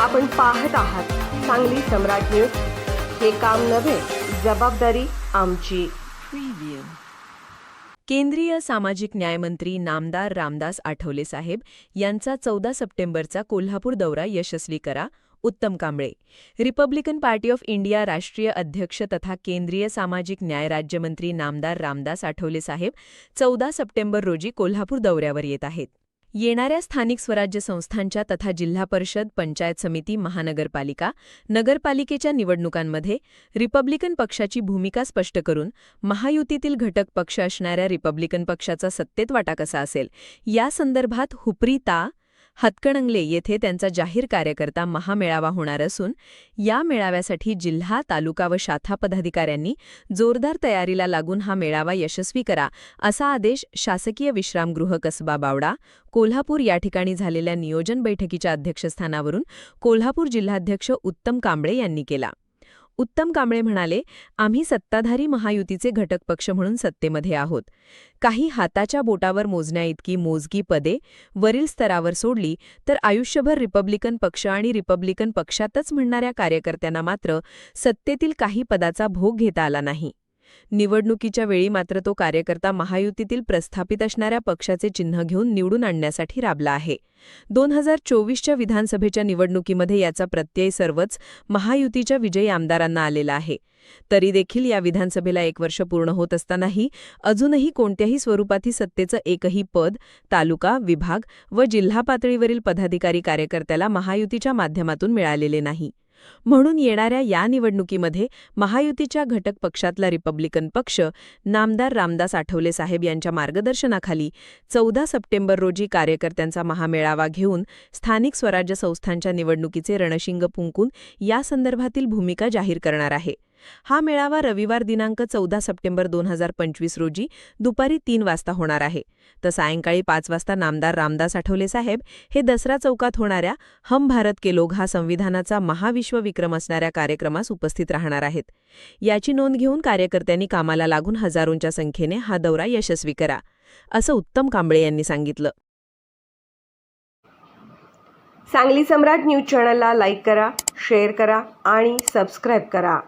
आपण पाहत आहात सांगली सम्राट न्यूज. हे काम नव्हे जबाबदारी आमची. केंद्रीय सामाजिक न्यायमंत्री नामदार रामदास आठवले साहेब यांचा चौदा सप्टेंबरचा कोल्हापूर दौरा यशस्वी करा Uttam Kamble. Republican Party of India राष्ट्रीय अध्यक्ष तथा केंद्रीय सामाजिक न्याय राज्यमंत्री नामदार रामदास आठवले साहेब चौदा सप्टेंबर रोजी कोल्हापूर दौऱ्यावर येत आहेत. येणाऱ्या स्थानिक स्वराज्य संस्थांच्या तथा जिल्हा परिषद पंचायत समिती महानगरपालिका नगरपालिकेच्या निवडणुकांमध्ये रिपब्लिकन पक्षाची भूमिका स्पष्ट करून महायुतीतील घटक पक्ष असणाऱ्या रिपब्लिकन पक्षाचा सत्तेत वाटा कसा असेल? या संदर्भात हुपरी ता हातकणंगले येथे त्यांचा जाहीर कार्यकर्ता महामेळावा होणार असून या मेळाव्यासाठी जिल्हा तालुका व शाखा पदाधिकाऱ्यांनी जोरदार तयारीला लागून हा मेळावा यशस्वी करा असा आदेश शासकीय विश्रामगृह कसबा बावडा कोल्हापूर या ठिकाणी झालेल्या नियोजन बैठकीच्या अध्यक्षस्थानावरून कोल्हापूर जिल्हाध्यक्ष उत्तम कांबळे यांनी केला. उत्तम कांबळे म्हणाले आम्ही सत्ताधारी महायुतीचे घटक पक्ष म्हणून सत्तेमध्ये आहोत. काही हाताच्या बोटावर मोजण्याइतकी मोजकी पदे वरील स्तरावर सोडली तर आयुष्यभर रिपब्लिकन पक्ष आणि रिपब्लिकन पक्षातच म्हणणाऱ्या कार्यकर्त्यांना मात्र सत्तेतील काही पदाचा भोग घेता आला नाही. निवडणुकीच्या वेळी मात्र तो कार्यकर्ता महायुतीतील प्रस्थापित असणाऱ्या पक्षाचे चिन्ह घेऊन निवडून आणण्यासाठी राबला आहे. दोन हजार चोवीसच्या विधानसभेच्या निवडणुकीमध्ये याचा प्रत्यय सर्वच महायुतीच्या विजयी आमदारांना आलेला आहे. तरी देखील या विधानसभेला एक वर्ष पूर्ण होत असतानाही अजूनही कोणत्याही स्वरूपातील सत्तेचं एकही पद तालुका विभाग व जिल्हा पातळीवरील पदाधिकारी कार्यकर्त्याला महायुतीच्या माध्यमातून मिळालेले नाही. म्हणून येणाऱ्या या निवडणुकीमध्ये महायुतीच्या घटक पक्षातला रिपब्लिकन पक्ष नामदार रामदास आठवले साहेब यांच्या मार्गदर्शनाखाली चौदा सप्टेंबर रोजी कार्यकर्त्यांचा महामेळावा घेऊन स्थानिक स्वराज्य संस्थांच्या निवडणुकीचे रणशिंग पुंकून या संदर्भातील भूमिका जाहीर करणार आहे. हा मेळावा रविवार दिनांक चौदा सप्टेंबर दोन हजार पंचवीस रोजी दुपारी तीन वाजता होणार आहे. तर सायंकाळी पाच वाजता नामदार रामदास आठवले साहेब हे दसरा चौकात होणाऱ्या हम भारत के लोग हा संविधानाचा महाविश्वविक्रम असणाऱ्या कार्यक्रमास उपस्थित राहणार आहेत. याची नोंद घेऊन कार्यकर्त्यांनी कामाला लागून हजारोंच्या संख्येने हा दौरा यशस्वी करा असं उत्तम कांबळे यांनी सांगितलं. सांगली सम्राट न्यूज चॅनलला लाईक करा शेअर करा आणि सबस्क्राईब करा.